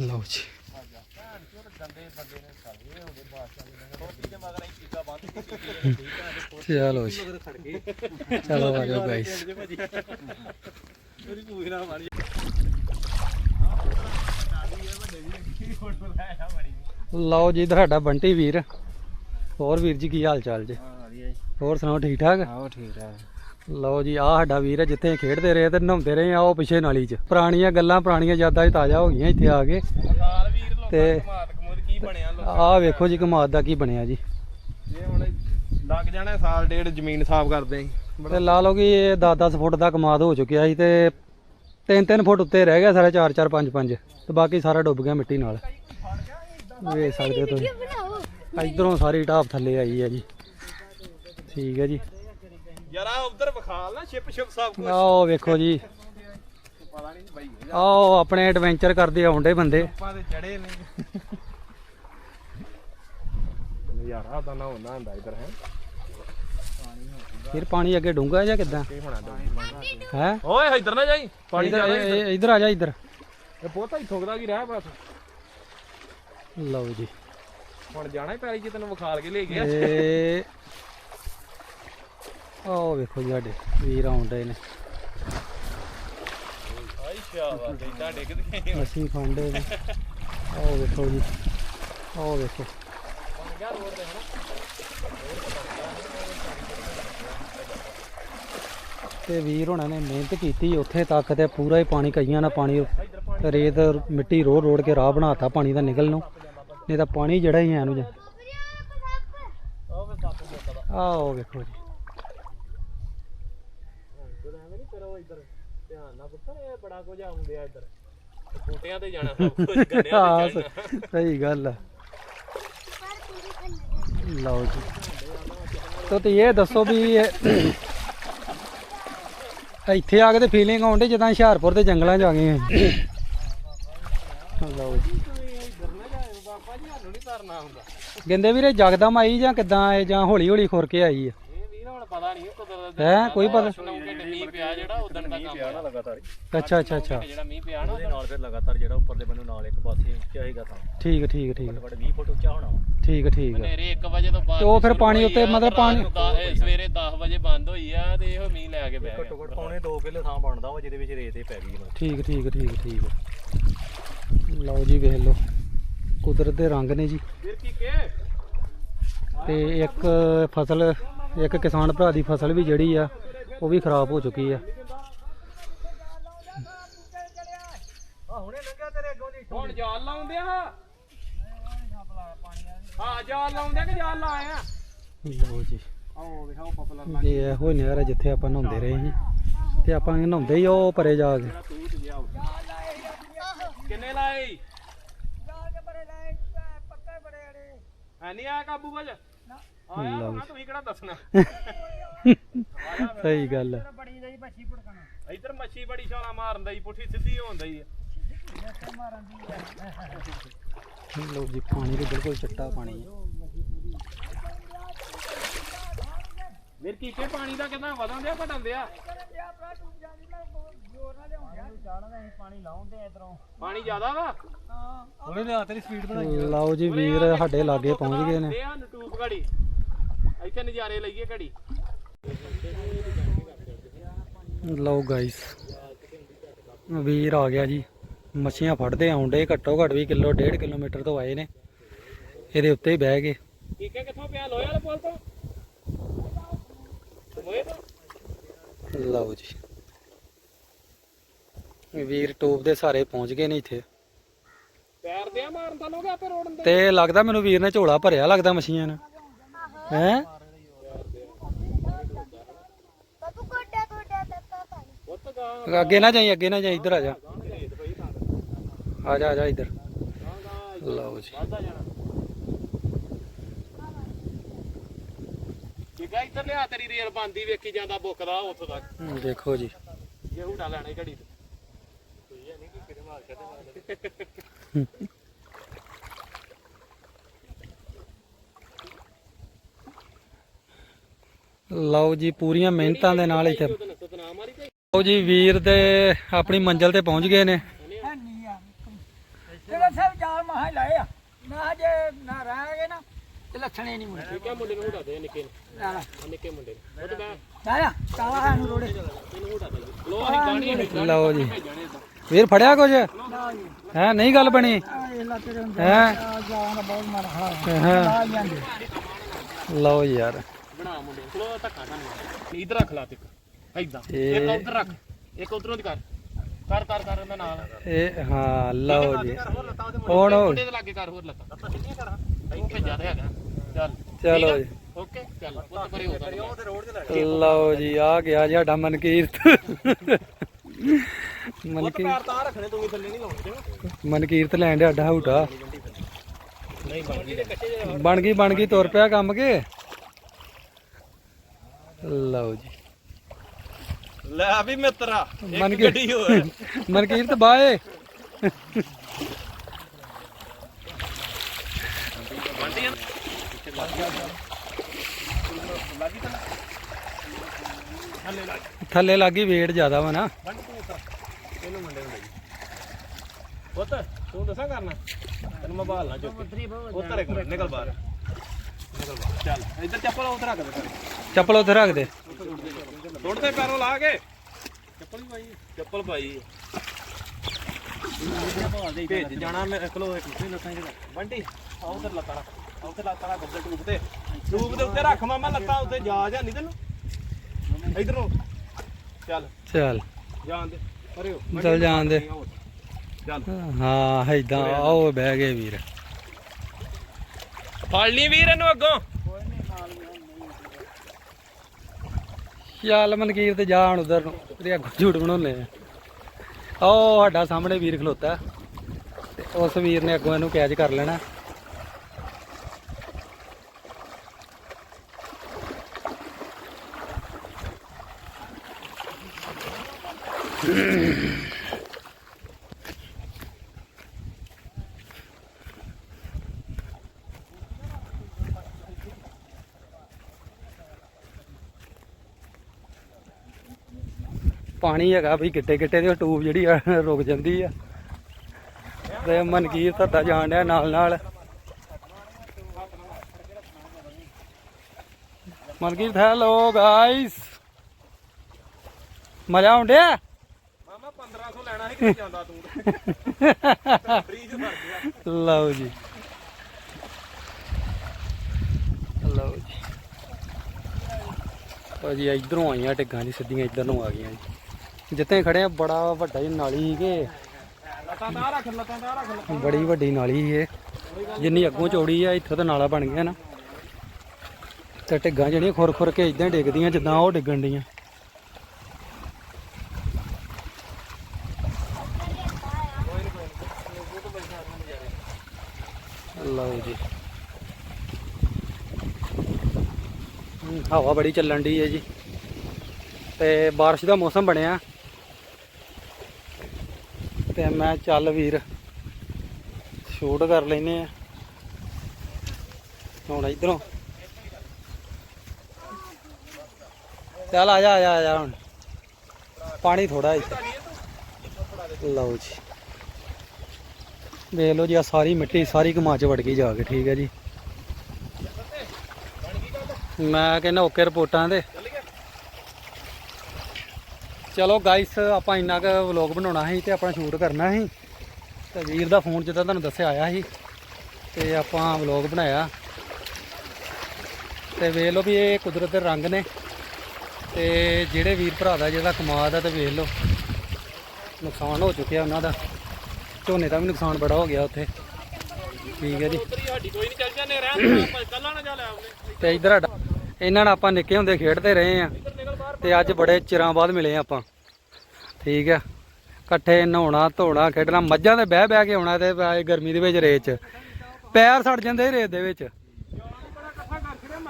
A: ਲਓ ਜੀ। ਚਲੋ ਜੀ। ਚਲੋ ਆ ਜਾਓ ਗਾਇਸ ਲਓ ਜੀ ਤੁਹਾਡਾ ਬੰਟੀ ਵੀਰ। ਹੋਰ ਵੀਰ ਜੀ ਕੀ ਹਾਲ ਚਾਲ ਜੀ? ਹੋਰ ਸੁਣਾਓ ਠੀਕ ਠਾਕ?
E: ਆਹੋ ਠੀਕ ਆ
A: ਲਓ ਜੀ ਆਹ ਸਾਡਾ ਵੀਰ ਹੈ ਜਿੱਥੇ ਖੇਡਦੇ ਰਹੇ ਤੇ ਨਹਾਉਂਦੇ ਰਹੇ ਆ ਉਹ ਪਿੱਛੇ ਨਾਲੀ 'ਚ। ਪੁਰਾਣੀਆਂ ਗੱਲਾਂ ਪੁਰਾਣੀਆਂ ਯਾਦਾਂ 'ਚ ਤਾਜ਼ਾ ਹੋ ਗਈਆਂ ਇੱਥੇ ਆ ਕੇ।
C: ਅਕਾਲ ਵੀਰ ਲੋਕਾਂ
A: ਤੇ-
C: ਦੇ ਕਮਾਦ ਕਮੂਦ ਕੀ ਬਣਿਆ ਲੋਕਾਂ
A: ਆਹ ਵੇਖੋ ਜੀ ਕਮਾਦ ਦਾ ਕੀ ਬਣਿਆ ਜੀ।
C: ਇਹ ਹੁਣ ਲੱਗ ਜਾਣਾ ਸਾਲ ਡੇਢ ਜ਼ਮੀਨ ਸਾਫ਼ ਕਰਦੇ ਆਂ।
A: ਤੇ ਲਾ ਲਓ ਕਿ ਇਹ 10-10 ਫੁੱਟ ਦਾ ਕਮਾਦ ਹੋ ਚੁੱਕਿਆ ਸੀ ਤੇ 3-3 ਫੁੱਟ ਉੱਤੇ ਰਹਿ ਗਿਆ ਸਾਰਾ 4-4 5-5 ਤੇ ਬਾਕੀ ਸਾਰਾ ਡੁੱਬ ਗਿਆ ਮਿੱਟੀ ਨਾਲ। ਵੇਖ ਸਕਦੇ ਹੋ ਤੁਸੀਂ। ਇਧਰੋਂ ਸਾਰੀ ਢਾਬ ਥੱਲੇ ਆਈ ਹੈ ਜੀ। ਠੀਕ ਹੈ ਜੀ।
C: ਯਾਰ ਉਧਰ ਵਿਖਾਲ ਨਾ ਛਿਪ ਛਿਪ ਸਭ ਕੁਝ
A: ਆਓ ਵੇਖੋ ਜੀ।
C: ਪਤਾ ਨਹੀਂ ਬਾਈ
A: ਆਓ ਆਪਣੇ ਐਡਵੈਂਚਰ ਕਰਦੇ ਆਉਂਦੇ ਬੰਦੇ।
C: ਆਪਾਂ ਤੇ ਚੜੇ ਨੇ। ਯਾਰ ਆ ਤਾਂ ਨਾ ਹੁੰਦਾ ਹੁੰਦਾ ਇਧਰ ਹੈ।
A: ਫਿਰ ਪਾਣੀ ਅੱਗੇ ਡੂੰਗਾ ਜਾਂ ਕਿੱਦਾਂ? ਹੈ?
C: ਓਏ ਇਧਰ ਨਾ ਜਾਈ। ਪਾਣੀ
A: ਇਧਰ
C: ਜ਼ਿਆਦਾ
A: ਇਧਰ। ਆ ਜਾ ਇਧਰ।
C: ਇਹ ਪੋਤਾ ਹੀ ਠੋਕਦਾ ਕੀ ਰਹਿ ਬਸ।
A: ਲਓ ਜੀ।
C: ਹੁਣ ਜਾਣਾ ਹੀ ਪੈਰੀ ਜੀ ਤੈਨੂੰ ਵਿਖਾਲ ਕੇ ਲੈ ਗਿਆ
A: ਇਹ ਵੇਖੋ ਜੀ ਸਾਡੇ ਵੀਰ ਆਉਂਦੇ ਨੇ।
C: ਆਈ ਸ਼ਾਬਾਸ਼ ਇਦਾਂ ਡਿੱਗਦੇ
A: ਅਸੀਂ ਖਾਂਦੇ ਨੇ। ਆਓ ਵੇਖੋ ਜੀ ਆਓ ਵੇਖੋ।
C: ਬਣ ਗਿਆ ਰੋਡ ਤੇ
A: ਤੇ ਵੀਰ ਹੋਣਾ ਨੇ ਮਿਹਨਤ ਕੀਤੀ ਉੱਥੇ ਤੱਕ ਤੇ ਪੂਰਾ ਹੀ ਪਾਣੀ ਕਈਆਂ ਨਾਲ ਪਾਣੀ ਰੇਤ, ਮਿੱਟੀ ਰੋੜ ਰੋੜ ਕੇ ਰਾਹ ਬਣਾਤਾ ਪਾਣੀ ਦਾ ਨਿਕਲਣ ਨੂੰ। ਨਹੀਂ ਤਾਂ ਪਾਣੀ ਜਿਹੜਾ ਹੀ ਐ ਨੂੰ ਜਾ। ਆਓ ਵੇਖੋ ਜੀ
C: ਇੱਧਰ ਐਵੇਂ ਨਹੀਂ ਕਰੋ ਇੱਧਰ। ਧਿਆਨ ਨਾਲ ਪੁੱਤਰ ਇਹ ਬੜਾ ਕੁਝ ਆਉਂਦੇ ਆ ਇੱਧਰ। ਬੂਟਿਆਂ ਤੇ ਜਾਣਾ ਸਭ ਕੁਝ ਗੰਨਿਆਂ
A: ਹਾਂ
C: ਤੇ ਜਾਣਾ।
A: ਸ- ਸਹੀ ਗੱਲ ਆ। ਲਓ ਜੀ। ਤੋ ਤੇ ਇਹ ਦੱਸੋ ਵੀ ਇਹ- ਇੱਥੇ ਆ ਕੇ ਤੇ ਫੀਲਿੰਗ ਆਉਂਦੀ ਜਿੱਦਾਂ ਹੁਸ਼ਿਆਰਪੁਰ ਦੇ ਜੰਗਲਾਂ 'ਚ ਆ ਗਏ ਆ ਲਓ ਜੀ।
C: ਇੱਧਰ ਨਾ ਜਾਇਓ ਬਾਬਾ ਜੀ ਸਾਨੂੰ ਨਹੀਂ ਤਰਨਾ ਹੁੰਦਾ
A: ਕਹਿੰਦੇ ਵੀਰੇ ਜਗਦਮ ਆਈ ਜਾਂ ਕਿਦਾਂ ਆਏ ਜਾਂ ਹੌਲੀ ਹੌਲੀ ਖੁਰ ਕੇ ਆਈ ਆ।
C: ਇਹ ਵੀਰ ਹੁਣ ਪਤਾ ਨਹੀਂ ਕੁਦਰਤ
A: ਹੈ ਕੋਈ ਪਤਾ
C: ਮੀਂਹ ਪਿਆ ਜਿਹੜਾ ਉਦੋਂ ਦਾ ਕੰਮ
E: ਪਿਆ ਨਾ। ਲਗਾਤਾਰ ਹੀ।
A: ਅੱਛਾ ਅੱਛਾ ਅੱਛਾ।
C: ਜਿਹੜਾ ਮੀਂਹ ਪਿਆ ਨਾ
E: ਉਹਦੇ ਨਾਲ ਫਿਰ ਲਗਾਤਾਰ ਜਿਹੜਾ ਉੱਪਰਲੇ ਬੰਨੂ ਨਾਲ ਇੱਕ ਪਾਸੇ ਚਾਹੇਗਾ ਤਾਂ।
A: ਠੀਕ ਠੀਕ ਠੀਕ।
E: ਘੱਟ 20 ਫੁੱਟ ਉੱਚਾ ਹੋਣਾ ਵਾ।
A: ਠੀਕ ਠੀਕ।
C: ਹਨੇਰੇ 1 ਵਜੇ ਤੋਂ ਬਾਅਦ
A: ਤੇ ਉਹ ਫਿਰ
C: ਸ਼ੁਰੂ
A: ਪਾਣੀ
C: ਹੋਈ
A: ਉੱਤੇ
C: ਆ,
A: ਮਤਲਬ
C: ਰਾਤ
A: ਪਾਣੀ-
C: ਨੂੰ ਦਸ- ਇਹ ਸਵੇਰੇ 10 ਵਜੇ ਬੰਦ ਹੋਈ ਆ ਤੇ ਇਹੋ ਮੀਂਹ ਲੈ ਕੇ ਬਹਿ
E: ਘੱਟੋ
C: ਗਿਆ।
E: ਘੱਟ ਪੌਣੇ 2 ਕਿੱਲੇ ਥਾਂ ਬਣਦਾ ਵਾ ਜਿਹਦੇ ਵਿੱਚ ਰੇਤ ਹੀ ਪੈ ਗਈ ਮਤਲਬ
A: ਠੀਕ ਠੀਕ ਠੀਕ ਠੀਕ। ਲਓ ਜੀ ਵੇਖ ਲਓ ਕੁਦਰਤ ਦੇ ਰੰਗ ਨੇ ਜੀ।
C: ਵੀਰ ਕੀ ਕੇ?
A: ਤੇ ਇੱਕ ਫਸਲ ਇੱਕ ਕਿਸਾਨ ਭਰਾ ਦੀ ਫਸਲ ਵੀ ਜਿਹੜੀ ਆ ਉਹ ਵੀ ਖਰਾਬ ਹੋ ਚੁੱਕੀ ਆ।
C: ਹੁਣ ਜਾਲ ਲਾਉਂਦੇ ਆ ਹਾਂ ਜਾਲ ਲਾਉਂਦੇ ਕਿ ਜਾਲ ਲਾਏ ਆ?
A: ਲਓ ਜੀ।
C: ਆਓ ਵੇਖੋ ਪਪਲਰ
A: ਇਹ ਇਹੋ ਨਹਿਰ ਆ ਜਿੱਥੇ ਆਪਾਂ ਨਹਾਉਂਦੇ ਰਹੇ ਸੀ। ਤੇ ਆਪਾਂ ਨਹਾਉਂਦੇ ਹੀ ਉਹ ਪਰੇ ਜਾ ਕੇ।
C: ਕਿੰਨੇ ਲਾਏ ਹੈ ਨਹੀਂ ਆਇਆ ਕਾਬੂ ਕੁਝ ਆਇਆ ਤੁਸੀਂ ਕਿਹੜਾ ਦੱਸਣਾ?
A: ਸਹੀ ਗੱਲ ਆ
C: ਇੱਧਰ ਮੱਛੀ ਬੜੀ ਛਾਲਾ ਮਾਰਨ ਦੀ ਪੁੱਠੀ ਸਿੱਧੀ ਹੋਣ ਦੀ
A: ਲਓ ਜੀ ਪਾਣੀ ਤੇ ਬਿਲਕੁਲ ਚਿੱਟਾ ਪਾਣੀ ਆ
C: ਮੇਰੇ ਕੀਕੇ ਪਾਣੀ ਦਾ ਕਿੰਨਾ ਵਧਣ ਦਿਆ ਘਟਣ ਦਿਆ ਪਾਣੀ ਜ਼ਿਆਦਾ ਵਾ?
E: ਉਹਨੇ ਲਿਆ ਤੇਰੀ ਸਪੀਡ
A: ਲਓ ਜੀ ਵੀਰ ਸਾਡੇ ਲਾਗੇ ਪਹੁੰਚ ਗਏ ਨੇ।
C: ਦੇ ਘੜੀ। ਇੱਥੇ ਨਜ਼ਾਰੇ ਲਈਏ ਘੜੀ।
A: ਲਓ ਗਾਇਸ ਵੀਰ ਆ ਗਿਆ ਜੀ। ਮੱਛੀਆਂ ਫੜਦੇ ਆਉਂਦੇ ਘੱਟੋ ਘੱਟ ਵੀ ਕਿਲੋ ਡੇਢ ਕਿਲੋਮੀਟਰ ਤੋਂ ਆਏ ਨੇ। ਇਹਦੇ ਉੱਤੇ ਹੀ ਬਹਿ ਗਏ।
C: ਕੀਕੇ ਕਿੱਥੋਂ ਪਿਆ? ਲੋਹੇ ਵਾਲੇ ਪੁੱਲ ਤੋਂ? ਲੋਹੇ ਤੋਂ?
A: ਲਓ ਜੀ। ਵੀਰ ਟੋਪ ਦੇ ਸਾਰੇ ਪਹੁੰਚ ਗਏ ਨੇ ਇੱਥੇ।
C: ਪੈਰ ਦੇ ਮਾਰਨ ਤਾਂ ਲੋਗੇ ਆਪੇ ਰੋੜਨ ਦੇ।
A: ਤੇ ਲੱਗਦਾ ਮੈਨੂੰ ਵੀਰ ਨੇ ਝੋਲਾ ਭਰਿਆ ਲੱਗਦਾ ਮੱਛੀਆਂ ਨਾਲ ਹੈ
D: ਬਾਬੂ ਗੋਡਾ ਗੋਡਾ ਤੱਕਾ ਪਾਣੀ
C: ਪੁੱਤ ਗਾ
A: ਅੱਗੇ ਨਾ ਜਾਈ ਅੱਗੇ ਨਾ ਜਾਈ ਇੱਧਰ ਆ ਜਾ। ਆ ਜਾ ਆ ਜਾ ਇੱਧਰ। ਲਓ ਜੀ।
C: ਵਾਧਾ ਜਾਣਾ ਕਿਗਾ ਇੱਧਰ ਲਿਆ ਤੇਰੀ ਰੇਲ ਬੰਦੀ ਵੇਖੀ ਜਾਂਦਾ ਬੁੱਕਦਾ ਉੱਥੋਂ ਤੱਕ।
A: ਹਮ, ਦੇਖੋ ਜੀ।
C: ਇਹ ਹੁਡਾ ਲੈਣੇ ਘੜੀ ਤੇ।
A: ਲਓ ਜੀ ਪੂਰੀਆਂ ਮਿਹਨਤਾਂ ਦੇ ਨਾਲ ਇੱਥੇ।
C: ਤੇ
A: ਲਓ ਜੀ ਵੀਰ ਦੇ ਆਪਣੀ ਮੰਜ਼ਲ ਤੇ ਪਹੁੰਚ ਗਏ ਨੇ।
B: ਨਹੀਂ ਆ ਤੇਰਾ ਸਭ ਜਾਲ ਮਹਾ ਹੀ ਲਾਏ ਆ ਨਾ ਜੇ ਨਾ ਰਹਿ ਗਏ ਨਾ ਤੇ ਲੱਛਣੇ ਨਹੀਂ ਮੁੰਡੇ
C: ਠੀਕ ਹੈ ਮੁੰਡੇ ਨੂੰ ਹੁਡਾ ਦੇ ਨਿੱਕੇ ਨੂੰ।
B: ਨਾ
C: ਆਹ ਨਿੱਕੇ ਮੁੰਡੇ ਨੂੰ। ਉਹ ਤੇ ਮੈਂ
B: ਆਇਆ ਕਾਲਾ ਹੈ ਨੂੰ ਰੋੜੇ।
C: ਇਹਨੂੰ ਹੁਡਾ ਦੇ ਲੋ ਅਸੀਂ ਗਾਣੀ ਅਸੀਂ
A: ਲਓ ਜੀ।
C: ਤਾਂ
A: ਵੀਰ ਫੜਿਆ ਕੁਝ ਹੈ ਨਹੀਂ ਗੱਲ ਬਣੀ? ਹੈ? ਲਓ ਯਾਰ।
C: ਬਣਾ ਮੁੰਡੇ। ਚਲੋ ਧੱਕਾ ਨਾ ਇਧਰ ਰੱਖ ਲਾ ਐਦਾਂ
A: ਇਹ-
C: ਇੱਕ ਉਧਰ ਰੱਖ ਇੱਕ ਉਧਰੋਂ ਦੀ ਕਰ। ਕਰ ਕਰ ਕਰ ਉਹਦੇ ਨਾਲ।
A: ਇਹ ਹਾਂ ਲਓ ਜੀ।
C: ਹੋਰ ਲੱਤਾਂ ਉਹਦੇ
A: ਹੁਣ
C: ਮੁੰਡੇ ਦੇ ਲਾਗੇ ਕਰ ਹੋਰ ਲੱਤਾਂ। ਲੱਤਾਂ ਸਿੱਧੀਆਂ ਕਰ ਤੂੰ ਭੇਜਾ ਤੇ ਹੈਗਾ। ਚੱਲ।
A: ਚਲੋ ਜੀ।
C: ਓਕੇ ਚੱਲ। ਉੱਤੇ ਪਰੇ ਹੋ ਜਾ
E: ਉਹ ਤੇ ਰੋਡ 'ਚ ਲੈ
A: ਲਓ ਜੀ ਆ ਗਿਆ ਜੀ ਸਾਡਾ ਮਨਕੀਰਤ। ਮਨਕੀਰਤ
E: ਪੈਰ ਤਾਂ ਰੱਖਣੇ ਤੂੰ ਵੀ ਥੱਲੇ ਨਹੀਂ ਲਾਉਣੇ। ਚੰਗਾ
A: ਮਨਕੀਰਤ ਲੈਣ ਦੇ ਸਾਡਾ ਹੂਟਾ।
C: ਨਹੀਂ ਬਣ ਗਈ। ਕੱਚੇ
A: ਬਣ ਗਈ ਬਣ ਗਈ ਤੁਰ ਪਿਆ ਕੰਮ ਕੇ। ਲਓ ਜੀ।
E: ਲੈ ਵੀ ਮਿੱਤਰਾ
A: ਮਨਕੀਰਤ ਮਨਕੀਰਤ ਬਾਏ ਥੱਲੇ ਲੱਗੀ ਵੇਟ ਜ਼ਿਆਦਾ ਵਾ ਨਾ
C: ਬੰਦ ਤੂੰ ਉੱਤਰ ਇਹਨੂੰ ਮੁੰਡੇ ਨੂੰ। ਲਈ ਪੁੱਤ ਤੂੰ ਦੱਸਾਂ ਕਰਨਾ? ਤੈਨੂੰ ਮੈਂ ਚੁੱਕ ਉੱਤਰ ਇੱਕ ਮਿੰਟ ਨਿਕਲ ਬਾਹਰ। ਚੱਲ ਇੱਧਰ ਚੱਪਲ ਉੱਧਰ ਰੱਖ ਦੇ
A: ਚੱਪਲ ਉੱਥੇ ਰੱਖ ਦੇ।
C: ਟੁੱਟਦੇ ਪੈਰੋਂ ਲਾ ਕੇ। ਚੱਪਲ ਹੀ ਪਾਈ ਚੱਪਲ ਪਾਈ ਭੇਜ ਜਾਣਾ ਮੈਂ ਇਕਲੋ ਇੱਕ ਤੇ ਲੱਤਾਂ ਜਿਹੜਾ ਬੰਟੀ ਆ ਉਧਰ ਲੱਤਾਂ ਰੱਖ। ਆ ਉਧਰ ਲੱਤਾਂ ਰੱਖ ਉੱਧਰ ਟੂਬ ਤੇ। ਟੂਬ ਦੇ ਉੱਤੇ ਰੱਖ ਮਾਮਾ ਲੱਤਾਂ ਉੱਤੇ ਜਾ ਜਾ ਨਹੀਂ ਤੈਨੂੰ। ਇਧਰ ਨੂੰ। ਚੱਲ।
A: ਚੱਲ।
C: ਜਾਣ ਦੇ। ਪਰੇ
A: ਚੱਲ ਜਾਣ ਦੇ।
C: ਚੱਲ।
A: ਹਾਂ ਏਦਾਂ ਆਓ ਬਹਿ ਗਏ ਵੀਰ।
C: ਫੜ ਲਈ ਵੀਰ ਇਹਨੂੰ ਅੱਗੋਂ।
A: ਚੱਲ ਮਨਕੀਰ ਤੇ ਜਾ ਹੁਣ ਉਧਰ ਨੂੰ ਤੇਰੇ ਅੱਗੋਂ ਝੂਠ ਬਣਾਉਨੇ ਆ। ਉਹ ਸਾਡਾ ਸਾਹਮਣੇ ਵੀਰ ਖਲੋਤਾ। ਤੇ ਉਸ ਵੀਰ ਨੇ ਅੱਗੋਂ ਇਹਨੂੰ ਕੈਚ ਕਰ ਲੈਣਾ। ਪਾਣੀ ਹੈਗਾ ਵੀ ਗਿੱਟੇ ਗਿੱਟੇ ਦੀ ਟੂਬ ਜਿਹੜੀ ਆ ਰੁਕ ਜਾਂਦੀ ਆ। ਤੇ ਮਨਕੀਰ ਧੱਦਾ ਜਾਣ ਡਿਆ ਨਾਲ ਨਾਲ। ਮਨਕੀਰ ਹੈਲੋ ਗਾਇਸ ਮਜ਼ਾ ਆਉਂਦਿਆ
C: ਮਾਮਾ 1500 ਲੈਣਾ ਸੀ ਕਿ ਜਾਂਦਾ ਤੂੰ। ਫ੍ਰੀ ਚ ਫੜ ਗਿਆ
A: ਲਓ ਜੀ। ਲਓ ਜੀ। ਭਾਜੀ ਇਧਰੋਂ ਆਈਆਂ ਟਿੱਗਾਂ ਜੀ ਸਿੱਧੀਆਂ ਇੱਧਰ ਨੂੰ ਆ ਗਈਆਂ ਜੀ। ਜਿੱਥੇ ਖੜੇ ਆ ਬੜਾ ਵੱਡਾ ਜੀ ਨਾਲੀ ਸੀਗੇ
C: ਲੱਤਾਂ ਦਾ ਰੱਖ ਲੱਤਾਂ ਦਾ ਰੱਖ ਲੱਤਾਂ
A: ਬੜੀ ਵੱਡੀ ਨਾਲੀ ਸੀ ਇਹ ਜਿੰਨੀ ਅੱਗੋਂ ਚੌੜੀ ਆ ਇੱਥੋਂ ਤਾਂ ਨਾਲਾ ਬਣ ਗਿਆ ਨਾ ਤੇ ਟਿੱਗਾਂ ਜਿਹੜੀਆਂ ਖੁਰ ਖੁਰ ਕੇ ਇਦਾਂ ਡਿੱਗਦੀਆਂ ਜਿੱਦਾਂ ਉਹ ਡਿੱਗਣ ਡੀਆਂ ਲਓ ਜੀ ਹਮ, ਹਵਾ ਬੜੀ ਚੱਲਣ ਦੀ ਹੈ ਜੀ ਤੇ بارش ਦਾ ਮੌਸਮ ਬਣਿਆ ਤੇ ਮੈਂ ਚੱਲ ਵੀਰ ਸ਼ੂਟ ਕਰ ਲੈਨੇ ਆ। ਹੁਣ ਇਧਰੋਂ। ਚੱਲ ਆ ਜਾ ਆ ਜਾ ਆ ਜਾ ਹੁਣ। ਪਾਣੀ ਥੋੜਾ ਇੱਥੇ। ਲਓ ਜੀ। ਵੇਖ ਲਓ ਜੀ ਆ ਸਾਰੀ ਮਿੱਟੀ, ਸਾਰੀ ਕਮਾ ਚ ਵੜ ਗਈ ਜਾ ਕੇ, ਠੀਕ ਹੈ ਜੀ। ਮੈਂ ਕਹਿੰਦਾ ਓਕੇ ਰਿਪੋਰਟਾਂ ਦੇ ਚਲੋ ਗਾਇਸ ਆਪਾਂ ਇੰਨਾ ਕੁ ਵਲੌਗ ਬਣਾਉਣਾ ਸੀ ਤੇ ਆਪਣਾ ਸ਼ੂਟ ਕਰਨਾ ਸੀ। ਤੇ ਵੀਰ ਦਾ ਫੋਨ ਜਿੱਦਾਂ ਤੁਹਾਨੂੰ ਦੱਸਿਆ ਆਇਆ ਸੀ। ਤੇ ਆਪਾਂ ਵਲੌਗ ਬਣਾਇਆ। ਤੇ ਵੇਖ ਲਓ ਵੀ ਇਹ ਕੁਦਰਤ ਦੇ ਰੰਗ ਨੇ। ਤੇ ਜਿਹੜੇ ਵੀਰ ਭਰਾ ਦਾ ਜਿਹੜਾ ਕਮਾਦ ਆ ਤੇ ਵੇਖ ਲਓ ਨੁਕਸਾਨ ਹੋ ਚੁੱਕਿਆ ਉਹਨਾਂ ਦਾ। ਝੋਨੇ ਦਾ ਵੀ ਨੁਕਸਾਨ ਬੜਾ ਹੋ ਗਿਆ ਉੱਥੇ। ਠੀਕ ਹੈ ਜੀ। ਤੇ ਇਧਰ ਇਹਨਾਂ ਨਾਲ ਆਪਾਂ ਨਿੱਕੇ ਹੁੰਦੇ ਖੇਡਦੇ ਰਹੇ ਆ। ਤੇ ਅੱਜ ਬੜੇ ਚਿਰਾਂ ਬਾਅਦ ਮਿਲੇ ਆ ਆਪਾਂ। ਠੀਕ ਆ। ਇਕੱਠੇ ਨਹਾਉਣਾ, ਧੋਣਾ, ਖੇਡਣਾ, ਮੱਝਾਂ ਤੇ ਬਹਿ ਬਹਿ ਕੇ ਆਉਣਾ ਤੇ ਗਰਮੀ ਦੇ ਵਿੱਚ ਰੇਤ 'ਚ। ਪੈਰ ਸੜ ਜਾਂਦੇ ਰੇਤ ਦੇ ਵਿੱਚ।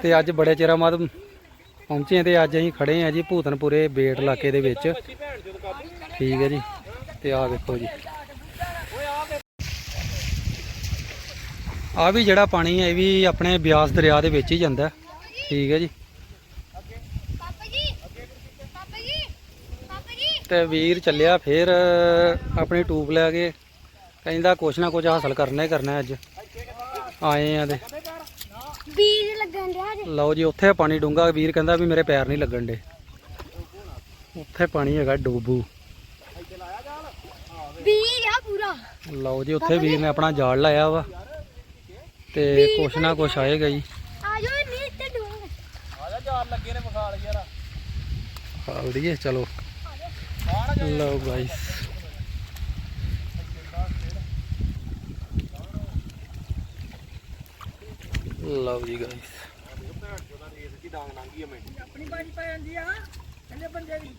A: ਤੇ ਅੱਜ ਬੜੇ ਚਿਰਾਂ ਬਾਅਦ ਪਹੁੰਚੇ ਆ ਤੇ ਅੱਜ ਅਸੀਂ ਖੜੇ ਆ ਜੀ ਭੂਤਨਪੁਰੇ ਬੇਟ ਇਲਾਕੇ ਦੇ ਵਿੱਚ। ਠੀਕ ਹੈ ਜੀ। ਤੇ ਆ ਵੇਖੋ ਜੀ। ਆ ਵੀ ਜਿਹੜਾ ਪਾਣੀ ਹੈ, ਇਹ ਵੀ ਆਪਣੇ ਬਿਆਸ ਦਰਿਆ ਦੇ ਵਿੱਚ ਹੀ ਜਾਂਦਾ। ਠੀਕ ਹੈ ਜੀ
D: ਪਾਪਾ ਜੀ ਪਾਪਾ ਜੀ ਪਾਪਾ ਜੀ
A: ਤੇ ਵੀਰ ਚੱਲਿਆ ਫੇਰ ਆਪਣੀ ਟੂਬ ਲੈ ਕੇ। ਕਹਿੰਦਾ ਕੁਛ ਨਾ ਕੁਛ ਹਾਸਲ ਕਰਨਾ ਹੀ ਕਰਨਾ ਅੱਜ। ਆਏ ਆ ਤੇ।
D: ਬੀਜ ਲੱਗਣ ਡਿਆ ਜੇ
A: ਲਓ ਜੀ ਉੱਥੇ ਪਾਣੀ ਡੂੰਗਾ ਵੀਰ ਕਹਿੰਦਾ ਵੀ ਮੇਰੇ ਪੈਰ ਨਹੀਂ ਲੱਗਣ ਦੇ। ਉੱਥੇ ਪਾਣੀ ਹੈਗਾ ਡੂਬੂ।
D: ਬੀਜ ਆ ਪੂਰਾ।
A: ਲਓ ਜੀ ਉੱਥੇ ਵੀਰ ਨੇ ਆਪਣਾ ਜਾਲ ਲਾਇਆ ਵਾ ਤੇ ਕੁਛ ਨਾ ਕੁਛ ਆਏਗਾ ਜੀ
D: ਆ ਜਾਓ ਨੀਚੇ ਡੂੰਘ।
C: ਆ ਜਾ ਚਾਰ ਲੱਗੇ ਨੇ ਵਿਖਾਲ ਯਾਰ।
A: ਖਾਲ ਦਈਏ ਚਲੋ। ਲਓ ਗਾਇਸ ਲਓ ਜੀ ਗਾਇਸ
C: ਰੇਸ ਦੀ ਡਾਂਗ ਨੰਗੀ ਆ ਮਿੰਟ
B: ਆਪਣੀ ਬਾਜੀ ਪੈ ਜਾਂਦੀ ਆ ਕਹਿੰਦੇ ਬੰਦੇ ਦੀ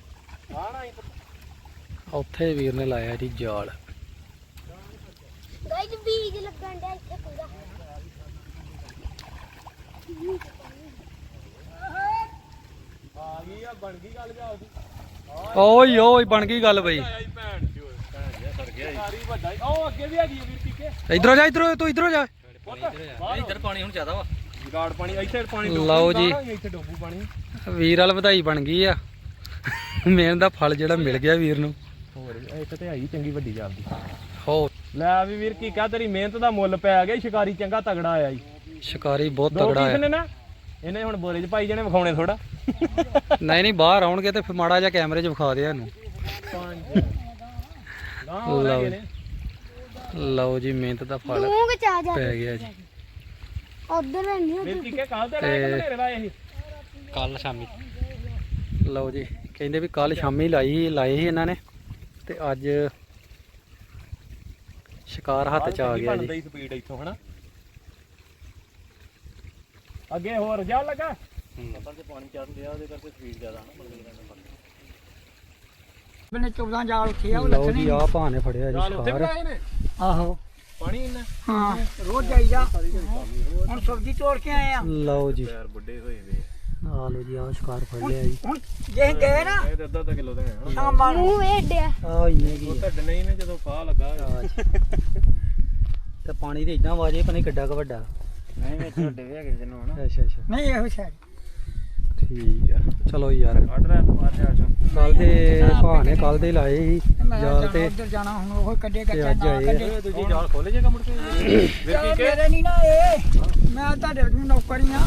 C: ਹਾਂ ਨਾ ਇਹ
A: ਉੱਥੇ ਵੀਰ ਨੇ ਲਾਇਆ ਜੀ ਜਾਲ।
D: ਗਾਇਸ ਬੀਜ ਲੱਗਣ ਡਿਆ ਇੱਥੇ ਪੂਰਾ।
C: ਆ ਗਈ ਆ ਬਣ ਗਈ ਗੱਲ ਜਾ ਉਹਦੀ
A: ਓਏ ਓਏ ਬਣ ਗਈ ਗੱਲ ਬਈ। ਇਧਰੋਂ ਜਾ ਇਧਰੋਂ ਤੂੰ ਇਧਰੋਂ ਜਾ।
C: ਇੱਧਰ ਪਾਣੀ ਹੁਣ ਜ਼ਿਆਦਾ ਵਾ। ਗਾੜ ਪਾਣੀ ਇੱਥੇ ਪਾਣੀ
A: ਲਓ ਜੀ।
C: ਇੱਥੇ ਡੋਬੂ ਪਾਣੀ।
A: ਵੀਰ ਵਾਲ ਵਧਾਈ ਬਣ ਗਈ ਆ। ਮਿਹਨਤ ਦਾ ਫਲ ਜਿਹੜਾ ਮਿਲ ਗਿਆ ਵੀਰ ਨੂੰ।
C: ਹੋਰ ਇੱਥੇ ਤੇ ਆਈ ਚੰਗੀ ਵੱਡੀ ਜਾਂਦੀ
A: ਹੋ
C: ਲੈ ਵੀ ਵੀਰ ਕੀ ਕਹ ਤੇਰੀ? ਮਿਹਨਤ ਦਾ ਮੁੱਲ ਪੈ ਗਿਆ ਸ਼ਿਕਾਰੀ ਚੰਗਾ ਤਗੜਾ ਆਇਆ ਈ
A: ਸ਼ਿਕਾਰੀ ਬਹੁਤ ਤਗੜਾ
C: ਨਾ। ਇਹਨੇ ਹੁਣ ਬੋਰੇ 'ਚ ਪਾਈ ਜਾਣੇ ਵਿਖਾਉਣੇ ਥੋੜਾ
A: ਨਹੀਂ ਨਹੀਂ ਬਾਹਰ ਆਉਣਗੇ ਤੇ ਫਿਰ ਮਾੜਾ ਜਿਹਾ ਕੈਮਰੇ 'ਚ ਵਿਖਾ ਦੇ ਇਹਨੂੰ। ਲਓ। ਜੀ ਮਿਹਨਤ ਦਾ ਫਲ
D: ਡੂੰਘ ਚ ਆ ਜਾ
A: ਪੈ ਗਿਆ ਜੀ।
D: ਉਧਰ ਨਹੀਂ
C: ਵੀਰ ਕੀ ਕਹ? ਕੱਲ ਤੇ ਰਹਿ ਲਾਏ ਸੀ
A: ਕੱਲ ਸ਼ਾਮੀ। ਲਓ ਜੀ ਕਹਿੰਦੇ ਵੀ ਕੱਲ ਸ਼ਾਮੀ ਲਾਈ ਲਾਏ ਸੀ ਇਹਨਾਂ ਨੇ। ਤੇ ਅੱਜ ਸ਼ਿਕਾਰ ਹੱਥ ਚ ਆ ਗਿਆ ਜੀ।
C: ਸਪੀਡ ਇੱਥੋਂ ਹਨਾ? ਅੱਗੇ ਹੋਰ ਜਾ ਲੱਗਾ?
E: ਅਸਲ 'ਚ ਪਾਣੀ ਚੱਲ ਰਿਹਾ ਉਹਦੇ ਕਰਕੇ ਸਪੀਡ ਜ਼ਿਆਦਾ ਨਾ
B: ਬਨੇ 14 ਜਾਲ ਉੱਥੇ ਆ ਉਹ
A: ਲਓ ਜੀ ਆ ਫੜਿਆ ਜੀ ਸ਼ਿਕਾਰ
C: ਬਣਾਏ ਨੇ?
B: ਆਹੋ।
C: ਪਾਣੀ ਇੰਨਾ?
B: ਹਾਂ। ਰੋਜ਼ ਜਾਈਦਾ। ਹੁਣ ਸਬਜ਼ੀ ਤੋੜ ਕੇ ਆਏ ਆ।
A: ਲਓ ਜੀ।
C: ਯਾਰ ਵੱਡੇ ਹੋਏ ਵੇ
A: ਆ ਲਓ ਜੀ ਆ ਸ਼ਿਕਾਰ ਫੜ ਲਿਆ ਜੀ।
B: ਹੁਣ ਜੇ ਗਏ ਨਾ
C: ਇਹ ਤਾਂ ਅੱਧਾ ਅੱਧਾ ਕਿਲੋ ਦੇ ਹਨਾ
B: ਸ਼ਾਮਾਂ ਨੂੰ
D: ਮੂੰਹ ਏਡਿਆ
A: ਆ ਇੰਨੇ ਕੀ
C: ਉਹ ਤਾਂ ਡਨੇ ਹੀ ਨੇ ਜਦੋਂ ਫਾਹ ਲੱਗਾ
A: ਆ ਜੀ। ਤੇ ਪਾਣੀ ਤੇ ਇਦਾਂ ਵਾਜੇ ਪਤਾ ਨੀ ਕਿੱਡਾ ਕੁ ਵੱਡਾ।
E: ਨਹੀਂ ਵਿੱਚ ਵੱਡੇ ਵੀ ਹੈਗੇ ਜਿਹਨੂੰ ਹਨਾ?
A: ਅੱਛਾ ਅੱਛਾ।
B: ਨਹੀਂ ਇਹੋ ਸ਼ਾਇਦ
A: ਠੀਕ ਆ। ਚਲੋ ਯਾਰ।
E: ਆਰਡਰ ਮਾਰ ਜਾ ਚੋ
A: ਕੱਲ ਦੇ ਭਾਣੇ ਕੱਲ ਦੇ ਲਾਏ ਸੀ।
B: ਮੈਂ
A: ਜਾਲ
B: ਜਾਣਾ
A: ਤੇ
B: ਉੱਧਰ ਜਾਣਾ ਹੁਣ ਉਹ ਕੱਢੇ
A: ਤੇ
B: ਗੱਚਾ
A: ਅੱਜ
B: ਨਾ
A: ਆਏ
B: ਕੱਢੇ।
C: ਦੂਜੀ ਜਾਲ ਖੋਲੇ ਜੇਗਾ ਮੁੜ ਕੇ
B: ਚੱਲ ਮੇਰੇ ਨਹੀਂ ਨਾ ਇਹ। ਮੈਂ ਤੁਹਾਡੇ ਨੂੰ ਨੌਕਰੀ ਆ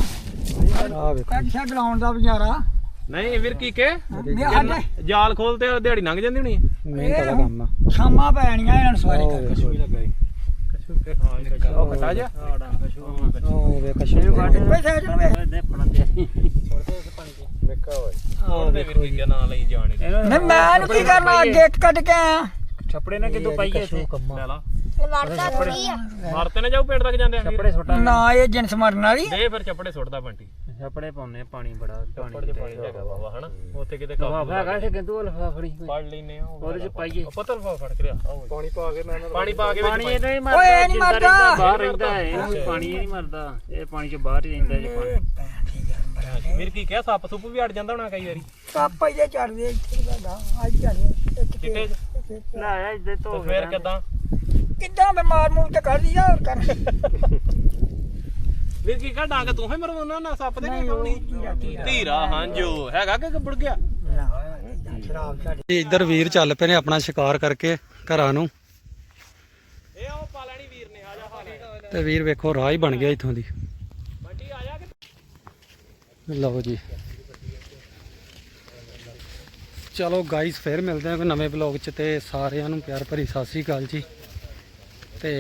A: ਵੇਖੋ।
B: ਦਾ
C: ਨਹੀਂ ਵੀਰ ਕੀ ਕੇ? ਜਾਲ ਖੋਲ ਤੇ ਦਿਹਾੜੀ ਲੰਘ ਜਾਂਦੀ ਹੋਣੀ?
A: ਕੰਮ ਆ
B: ਸ਼ਾਮਾਂ ਪੈਣੀਆਂ ਇਹਨਾਂ ਨੂੰ ਸਵਾਰੀ
A: ਉਹ
B: ਕਰ
A: ਵੇਖੋ
C: ਲੱਗਾ ਈ ਹਾਂ। ਉਹ ਖਟਾ ਜਾ।
A: ਉਹ ਵੇ ਕਸ਼ੂ
B: ਵੇ
C: ਨਾਂ
B: ਨਹੀਂ ਮੈਂ ਕੀ ਕਰਨਾ ਅੱਗੇ ਕੱਢ ਕੇ ਆਇਆ।
E: ਛੱਪੜੇ ਨੇ ਕਿਦੋਂ ਪਾਈਏ ਇੱਥੇ?
C: ਲੈ ਲਾ।
D: ਵਰਤਾ ਥੋੜੀ ਆ
C: ਮਾਰਤੇ ਨੇ ਜਾਓ ਪਿੰਡ ਤੱਕ ਜਾਂਦੇ ਆ
E: ਛੱਪੜੇ ਸੁੱਟਾ
B: ਨਾ ਇਹ ਜਿੰਸ ਮਰਨ ਵਾਲੀ
C: ਦੇ ਫਿਰ ਚੱਪੜੇ ਸੁੱਟਦਾ ਬੰਟੀ।
E: ਛੱਪੜੇ ਪਾਉਨੇ ਪਾਣੀ ਬੜਾ
C: ਚੱਪੜ ਚ ਪਾਣੀ ਹੈਗਾ ਬਾਬਾ ਹਨਾ? ਉੱਥੇ ਕਿਤੇ
E: ਲਫਾਫਾ ਹੈਗਾ ਇੱਥੇ ਕਿੰਦੂ ਲਫਾਫਾ ਫੜੀ
C: ਫੜ ਲੈਨੇ ਆ
E: ਉਹਦੇ ਚ ਪਾਈਏ।
C: ਪਤਲ ਫਾ ਫੜ ਕੇ ਲਿਆ ਪਾਣੀ ਪਾ ਕੇ ਮੈਂ ਪਾਣੀ ਪਾ ਕੇ
E: ਪਾਣੀ
C: ਵਿੱਚ
E: ਇਹ ਨਹੀਂ
B: ਓਏ ਇਹ
E: ਮਰਦਾ
B: ਨਹੀਂ
E: ਜਿੰਦਾ
B: ਮਰਦਾ।
E: ਰਹਿੰਦਾ ਬਾਹਰ ਰਹਿੰਦਾ ਹੈ ਇਹਨੂੰ ਪਾਣੀ ਇਹ ਨਹੀਂ ਮਰਦਾ ਇਹ ਪਾਣੀ ਚ ਬਾਹਰ ਹੀ ਰਹਿੰਦਾ ਜੇ ਪਾਣੀ
C: ਵੀਰ ਕੀ ਕਿਹਾ ਸੱਪ ਸੁੱਪ ਵੀ ਅੜ ਜਾਂਦਾ ਹੋਣਾ ਕਈ ਵਾਰੀ।
B: ਪਾਪਾ ਜੇ ਚੜਦੇ ਇੱਥੇ ਦਾ ਅੱਜ ਚੜਦੇ
C: ਚ।
E: ਲੈ ਆਇਆ ਇੱਦੇ ਧੋ
C: ਤੇ ਫੇਰ ਕਿਦਾਂ?
B: ਕਿੱਦਾਂ ਬਿਮਾਰ ਮੂੰਹ ਤੇ ਕੱਢ ਦਿਆ ਹੋਰ ਕਰ।
C: ਵੀਰ ਕੀ ਕਾ ਡਾਂਗ ਤੂੰ ਹੀ ਮਰਵਾਉਣਾ ਨਾ ਸੱਪ ਦੇ
B: ਨਹੀਂ,
C: ਕੀ ਕਮਣੀ ਧੀਰਾ, ਹਾਂਜੋ ਹੈਗਾ ਕਿ ਗੱਬੜ ਗਿਆ?
B: ਸ਼ਰਾਬ ਛੱਡ
A: ਜੀ ਇੱਧਰ ਵੀਰ ਚੱਲ ਪਏ ਨੇ ਆਪਣਾ ਸ਼ਿਕਾਰ ਕਰਕੇ ਘਰਾਂ ਨੂੰ।
C: ਇਹ ਉਹ ਪਾ ਲੈਣੀ ਵੀਰ ਨੇ ਆ ਜਾ ਖਾ ਲੈ।
A: ਤੇ ਵੀਰ ਵੇਖੋ ਰਾਹ ਹੀ ਬਣ ਗਿਆ ਇੱਥੋਂ ਦੀ।
C: ਬੰਟੀ ਆ ਜਾ ਕਿ
A: ਲਓ ਜੀ। ਚਲੋ ਗਾਈਸ ਫੇਰ ਮਿਲਦੇ ਹਾਂ ਕੋਈ ਨਵੇਂ ਬਲੌਗ 'ਚ ਤੇ ਸਾਰਿਆਂ ਨੂੰ ਪਿਆਰ ਭਰੀ ਸਤਿ ਸ੍ਰੀ ਅਕਾਲ ਜੀ। ਤੇ